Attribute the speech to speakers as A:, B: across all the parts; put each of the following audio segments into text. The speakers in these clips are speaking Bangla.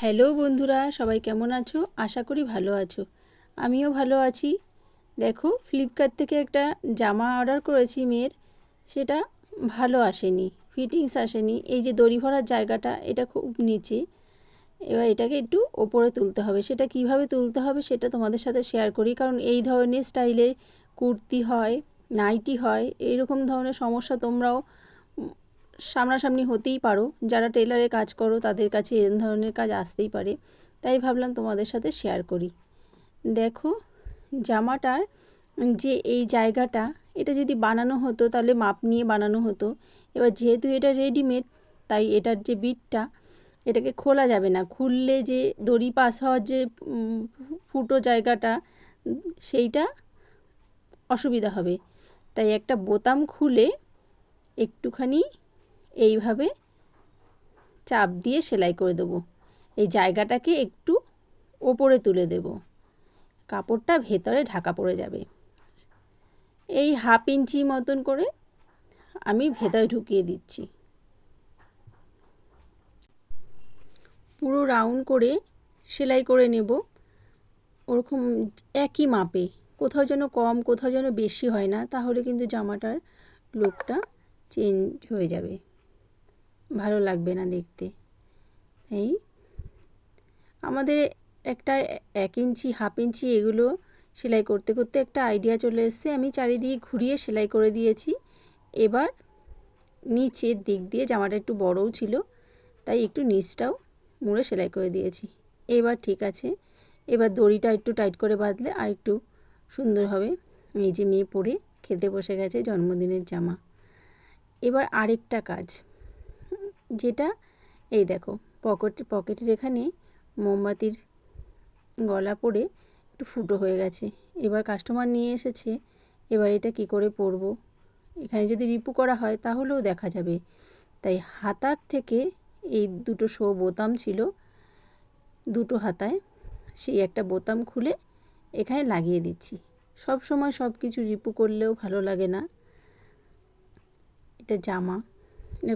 A: হ্যালো বন্ধুরা, সবাই কেমন আছো? আশা করি ভালো আছো। আমিও ভালো আছি। দেখো ফ্লিপকার্ট থেকে একটা জামা অর্ডার করেছি মেয়ের। সেটা ভালো আসেনি ফিটিংস আসেনি। এই যে দড়ি ভরার জায়গাটা, এটা খুব নিচে। এবার এটাকে একটু ওপরে তুলতে হবে। সেটা কীভাবে তুলতে হবে, সেটা তোমাদের সাথে শেয়ার করি। কারণ এই ধরনের স্টাইলের কুর্তি হয় নাইটি হয়, এইরকম ধরনের সমস্যা তোমরাও সামনাসামনি হতেই পারো। যারা টেলারে কাজ করো, তাদের কাছে এরম ধরনের কাজ আসতেই পারে। তাই ভাবলাম তোমাদের সাথে শেয়ার করি। দেখো, জামাটার যে এই জায়গাটা, এটা যদি বানানো হতো, তাহলে মাপ নিয়ে বানানো হতো। এবার যেহেতু এটা রেডিমেড তাই এটার যে বিটটা এটাকে খোলা যাবে না। খুললে যে দড়ি পাস হওয়ার যে ফুটো জায়গাটা, সেইটা অসুবিধা হবে। তাই একটা বোতাম খুলে একটুখানি এইভাবে চাপ দিয়ে সেলাই করে দেবো। এই জায়গাটাকে একটু ওপরে তুলে দেব। কাপড়টা ভেতরে ঢাকা পড়ে যাবে। এই হাফ ইঞ্চি মতন করে আমি ভেতরে ঢুকিয়ে দিচ্ছি। পুরো রাউন্ড করে সেলাই করে নেব। ওরকম একই মাপে। কোথাও যেন কম, কোথাও যেন বেশি হয় না, তাহলে কিন্তু জামাটার লুকটা চেঞ্জ হয়ে যাবে। ভালো লাগবে না দেখতে। এই আমাদের একটা এক ইঞ্চি, হাফ ইঞ্চি এগুলো সেলাই করতে করতে একটা আইডিয়া চলে এসছে। আমি চারিদিকে ঘুরিয়ে সেলাই করে দিয়েছি। এবার নিচের দিক দিয়ে জামাটা একটু বড়ও ছিল, তাই একটু নিচটাও মুড়ে সেলাই করে দিয়েছি। এবার ঠিক আছে, এবার দড়িটা একটু টাইট করে বাঁধলে আর একটু সুন্দর হবে। এই যে মেয়ে পরে খেতে বসে গেছে জন্মদিনের জামা। এবার আরেকটা কাজ। যেটা, এই দেখো, পকেট, পকেটের এখানে মোমবাতির গলা পড়ে একটু ফুটো হয়ে গেছে। এবার কাস্টমার নিয়ে এসেছে, এবার এটা কি করে পরব? এখানে যদি রিপু করা হয় তাহলেও দেখা যাবে। তাই হাতার থেকে এই দুটো শো বোতাম ছিল, দুটো হাতায় সেই একটা বোতাম খুলে এখানে লাগিয়ে দিচ্ছি। সব সময় সব কিছু রিপু করলেও ভালো লাগে না। এটা জামা।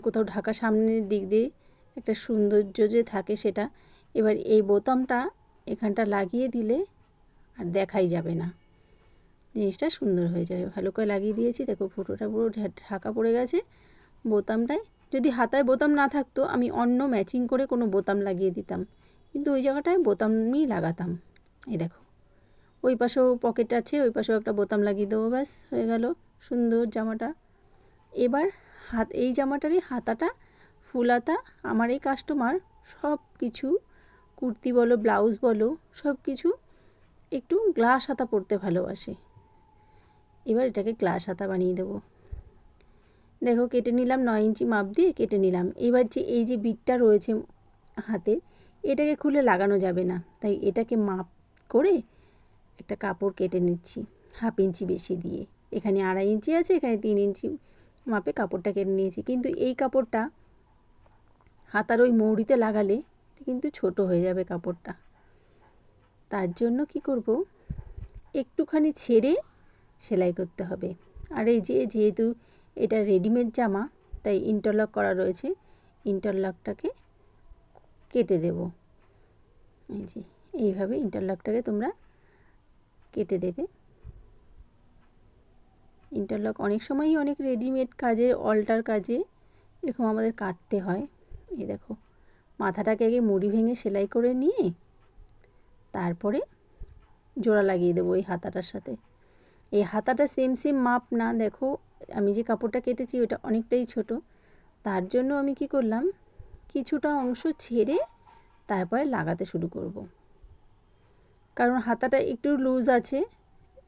A: কোথাও ঢাকা সামনের দিক দিয়ে একটা সৌন্দর্য যে থাকে সেটা, এবার এই বোতামটা এখানটা লাগিয়ে দিলে আর দেখাই যাবে না। জিনিসটা সুন্দর হয়ে যাবে। ভালো করে লাগিয়ে দিয়েছি। দেখো ফটোটা পুরো ঢাকা পড়ে গেছে। বোতামটায় যদি হাতায় বোতাম না থাকতো আমি অন্য ম্যাচিং করে কোনো বোতাম লাগিয়ে দিতাম। কিন্তু ওই জায়গাটায় বোতামই লাগাতাম। এই দেখো। ওই পাশেও পকেট আছে, ওই পাশেও একটা বোতাম লাগিয়ে দেবো, ব্যাস, হয়ে গেল। সুন্দর জামাটা। এবার হাত, এই জামাটারই হাতাটা ফুল হাতা আমার এই কাস্টমার সব কিছু কুর্তি বলো ব্লাউজ বলো সব কিছু একটু গ্লাস হাতা পরতে ভালোবাসে। এবার এটাকে গ্লাস হাতা বানিয়ে দেবো। দেখো, কেটে নিলাম নয় ইঞ্চি মাপ দিয়ে কেটে নিলাম। এবার যে, এই যে বিটটা রয়েছে হাতে, এটাকে খুলে লাগানো যাবে না। তাই এটাকে মাপ করে একটা কাপড় কেটে নিচ্ছি, হাফ ইঞ্চি বেশি দিয়ে। এখানে আড়াই ইঞ্চি আছে, এখানে তিন ইঞ্চি মাপে কাপড়টা কেটে নিয়েছি। কিন্তু এই কাপড়টা হাতার ওই মৌরিতে লাগালে কিন্তু ছোট হয়ে যাবে কাপড়টা। তার জন্য কি করব? একটুখানি ছেড়ে সেলাই করতে হবে। আর এই যে, যেহেতু এটা রেডিমেড জামা, তাই ইন্টারলক করা রয়েছে। ইন্টারলকটাকে কেটে দেব। এই যে, এইভাবে ইন্টারলকটাকে তোমরা কেটে দেবে। ইন্টারলক অনেক সময়ই অনেক রেডিমেড কাজে অল্টার কাজে এরকম আমাদের কাটতে হয়। এই দেখো, মাথাটাকে আগে মুড়ি ভেঙে সেলাই করে নিয়ে তারপরে জোড়া লাগিয়ে দেবো এই হাতাটার সাথে। এই হাতাটা সেম সেম মাপ না, দেখো, আমি যে কাপড়টা কেটেছি ওটা অনেকটাই ছোট। তার জন্য আমি কি করলাম, কিছুটা অংশ ছেড়ে তারপরে লাগাতে শুরু করব। কারণ হাতাটা একটু লুজ আছে,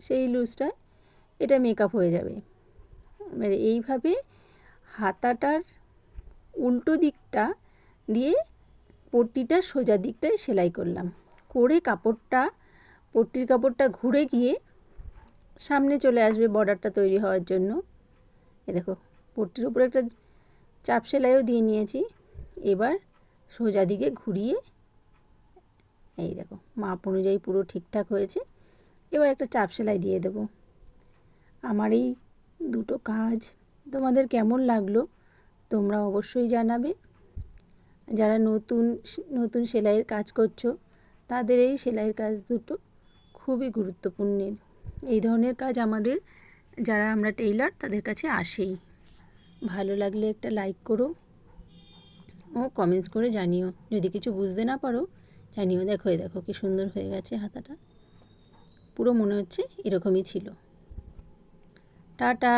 A: সেই লুজটায় এটা মেকআপ হয়ে যাবে। এবারে এইভাবে হাতাটার উল্টো দিকটা দিয়ে পট্টিটা সোজা দিকটায় সেলাই করলাম। করে কাপড়টা, পট্টির কাপড়টা ঘুরে গিয়ে সামনে চলে আসবে বর্ডারটা তৈরি হওয়ার জন্য। এ দেখো, পট্টির উপরে একটা চাপ সেলাইও দিয়ে নিয়েছি। এবার সোজা দিকে ঘুরিয়ে, এই দেখো, মাপ অনুযায়ী পুরো ঠিকঠাক হয়েছে। এবার একটা চাপ সেলাই দিয়ে দেবো। আমার এই দুটো কাজ। তোমাদের কেমন লাগল? তোমরা অবশ্যই জানাবে। যারা নতুন নতুন সেলাইয়ের কাজ করছ, তাদের এই সেলাইয়ের কাজ দুটো খুবই গুরুত্বপূর্ণের। এই ধরনের কাজ আমাদের, যারা আমরা টেইলার, তাদের কাছে আসেই। ভালো লাগলে একটা লাইক করো ও কমেন্টস করে জানিও। যদি কিছু বুঝতে না পারো, জানিও। দেখো দেখো, কি সুন্দর হয়ে গেছে হাতাটা। পুরো মনে হচ্ছে এরকমই ছিল। টাটা